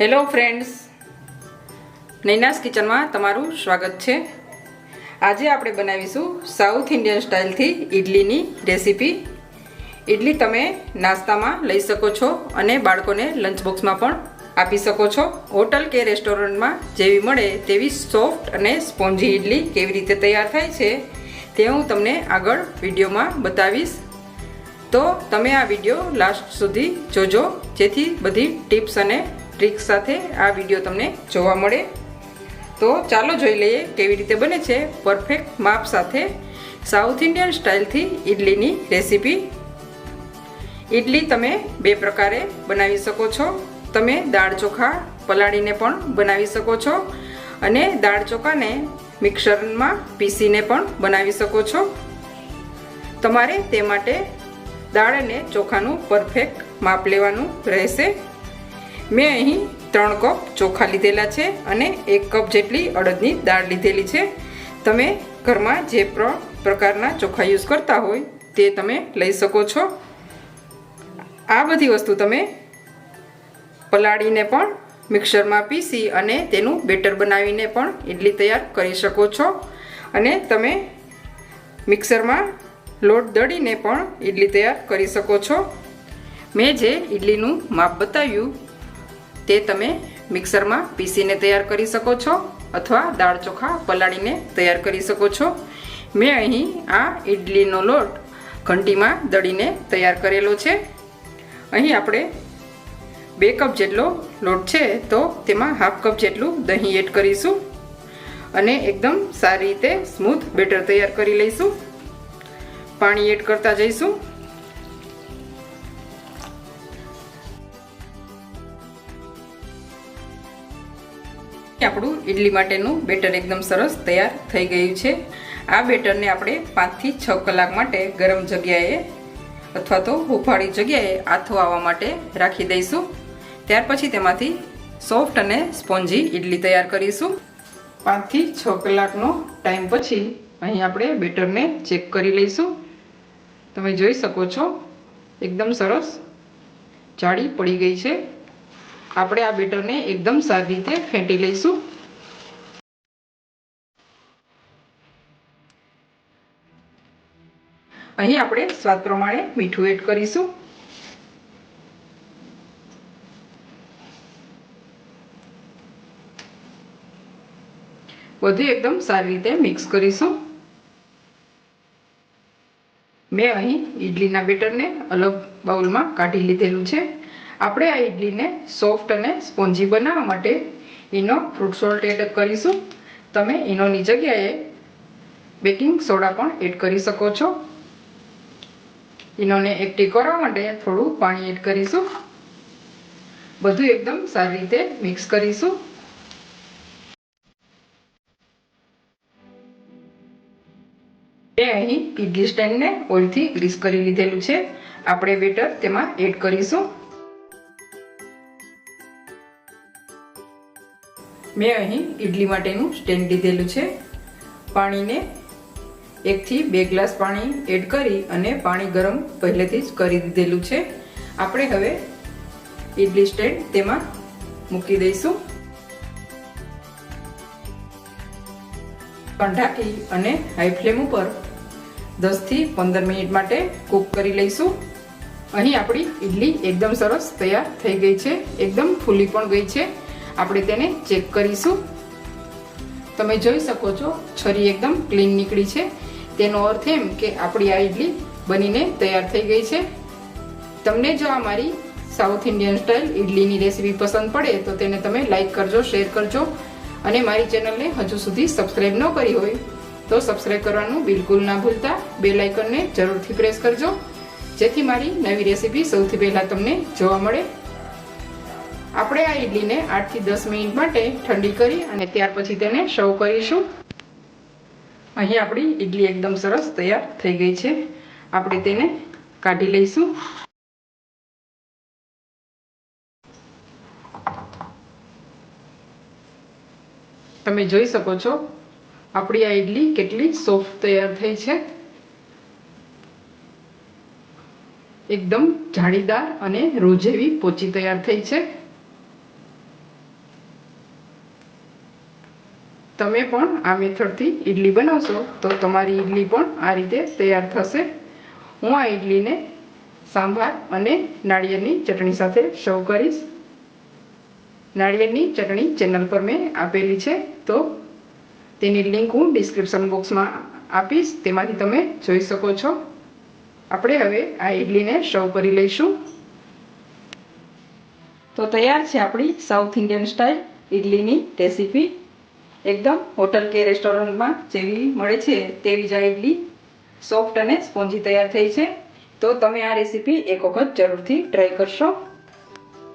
Hello friends નૈનાસ કિચનમાં તમારું સ્વાગત છે. આજે આપણે બનાવીશું સાઉથ ઇન્ડિયન સ્ટાઇલથી ઇડલીની રેસીપી ઇડલી તમે નાસ્તામાં લઈ શકો છો અને બાળકોને લંચ બોક્સમાં પણ આપી શકો છો. હોટલ કે રેસ્ટોરન્ટમાં જેવી મળે તેવી સોફ્ટ અને સ્પોન્જી ઇડલી કેવી રીતે તૈયાર થાય છે, તે હું તમને આગળ વિડીયોમાં બતાવીશ. તો તમે આ વીડિયો લાસ્ટ સુધી જોજો, જેથી બધી ટિપ્સ અને ટ્રિક્સ સાથે આ વીડિયો તમને જોવા મળે. તો ચાલો જોઈ લઈએ કેવી રીતે બને છે પરફેક્ટ માપ સાથે સાઉથ ઇન્ડિયન સ્ટાઇલથી ઇડલીની રેસીપી. ઇડલી તમે બે પ્રકારે બનાવી શકો છો. તમે દાળ ચોખા પલાળીને પણ બનાવી શકો છો અને દાળ ચોખાને મિક્સરમાં પીસીને પણ બનાવી શકો છો. તમારે તે માટે દાળ અને ચોખાનું પરફેક્ટ માપ લેવાનું રહેશે. મેં અહીં ત્રણ કપ ચોખા લીધેલા છે અને એક કપ જેટલી અડદની દાળ લીધેલી છે. તમે ઘરમાં જે પ્રકારના ચોખા યુઝ કરતા હોય તે તમે લઈ શકો છો. આ બધી વસ્તુ તમે પલાળીને પણ મિક્સરમાં પીસી અને તેનું બેટર બનાવીને પણ ઇડલી તૈયાર કરી શકો છો. અને તમે મિક્સરમાં લોટ દળીને પણ ઇડલી તૈયાર કરી શકો છો. મેં જે ઇડલીનું માપ બતાવ્યું તે તમે મિક્સરમાં પીસીને તૈયાર કરી શકો છો અથવા દાળ ચોખા પલાળીને તૈયાર કરી શકો છો. મેં અહીં આ ઇડલીનો લોટ ઘંટીમાં દળીને તૈયાર કરેલો છે. અહીં આપણે બે કપ જેટલો લોટ છે તો તેમાં હાફ કપ જેટલું દહીં એડ કરીશું અને એકદમ સારી રીતે સ્મૂથ બેટર તૈયાર કરી લઈશું. પાણી એડ કરતા જઈશું. ઇડલી માટેનું બેટર એકદમ સરસ તૈયાર થઈ ગયું છે. આ બેટરને આપણે પાંચથી છ કલાક માટે ગરમ જગ્યાએ અથવા તો હુફાળી જગ્યાએ આથો આવવા માટે રાખી દઈશું. ત્યાર પછી તેમાંથી સોફ્ટ અને સ્પોન્જી ઇડલી તૈયાર કરીશું. પાંચથી છ કલાકનો ટાઈમ પછી અહીં આપણે બેટરને ચેક કરી લઈશું. તમે જોઈ શકો છો, એકદમ સરસ જાડી પડી ગઈ છે. આપણે આ બેટરને એકદમ સારી રીતે ફેંટી લઈશું. અહીં આપણે સ્વાદ પ્રમાણે મીઠું એડ કરીશું. બધું એકદમ સારી રીતે મિક્સ કરીશું. મેં અહીં ઇડલીના બેટરને અલગ બાઉલમાં કાઢી લીધેલું છે. આપણે આ ઇડલીને સોફ્ટ અને સ્પોન્જી બનાવવા માટે ઈનો ફ્રૂટ સોલ્ટ એડ કરીશું. તમે ઈનોની જગ્યાએ બેકિંગ સોડા પણ એડ કરી શકો છો. ઈનોને એક્ટિવ કરવા માટે થોડું પાણી એડ કરીશું. બધું એકદમ સારી રીતે મિક્સ કરીશું. અહીં ઇડલી સ્ટેન્ડને ઓઇલથી ગ્રીસ કરી લીધેલું છે. આપણે બેટર તેમાં એડ કરીશું. મેં અહીં ઇડલી માટેનું સ્ટેન્ડ લીધેલું છે. પાણીને એકથી બે ગ્લાસ પાણી એડ કરી અને પાણી ગરમ પહેલેથી જ કરી દીધેલું છે. આપણે હવે ઇડલી સ્ટેન્ડ તેમાં મૂકી દઈશું. ઢાંકી અને હાઈ ફ્લેમ ઉપર દસથી પંદર મિનિટ માટે કૂક કરી લઈશું. અહીં આપણી ઇડલી એકદમ સરસ તૈયાર થઈ ગઈ છે. એકદમ ફૂલી પણ ગઈ છે. આપણે તેને ચેક કરીશું. તમે જોઈ શકો છો, છરી એકદમ ક્લીન નીકળી છે. તેનો અર્થ એમ કે આપણી આ ઇડલી બનીને તૈયાર થઈ ગઈ છે. તમને જો આ મારી સાઉથ ઇન્ડિયન સ્ટાઇલ ઇડલીની રેસીપી પસંદ પડે, તો તેને તમે લાઇક કરજો શેર કરજો અને મારી ચેનલને હજુ સુધી સબસ્ક્રાઈબ ન કરી હોય, તો સબસ્ક્રાઈબ કરવાનું બિલકુલ ના ભૂલતા. બે લાઇકનને જરૂરથી પ્રેસ કરજો, જેથી મારી નવી રેસીપી સૌથી પહેલાં તમને જોવા મળે. આપણે આ ઇડલીને આઠથી દસ મિનિટ માટે ઠંડી કરી અને ત્યાર પછી તેને સર્વ કરીશું. અહીં આપણી ઇડલી એકદમ સરસ તૈયાર થઈ ગઈ છે. આપણે તેને કાઢી લઈશું. તમે જોઈ શકો છો, આપણી આ ઇડલી કેટલી સોફ્ટ તૈયાર થઈ છે. એકદમ જાળીદાર અને રોજેવી પોચી તૈયાર થઈ છે. તમે પણ આ મેથડથી ઈડલી બનાવશો, તો તમારી ઈડલી પણ આ રીતે તૈયાર થશે. હું આ ઈડલીને સાંભાર અને નાળિયેરની ચટણી સાથે સર્વ કરીશ. નાળિયેરની ચટણી ચેનલ પર મેં આપેલી છે, તો તેની લિંક હું ડિસ્ક્રિપ્શન બોક્સમાં આપીશ, તેમાંથી તમે જોઈ શકો છો. આપણે હવે આ ઈડલીને સર્વ કરી લઈશું. તો તૈયાર છે આપણી સાઉથ ઇન્ડિયન સ્ટાઇલ ઈડલીની રેસીપી. એકદમ હોટલ કે રેસ્ટોરન્ટમાં જેવી મળે છે તેવી જ આ ઇડલી સોફ્ટ અને સ્પોન્જી તૈયાર થઈ છે. તો તમે આ રેસીપી એક વખત જરૂરથી ટ્રાય કરશો.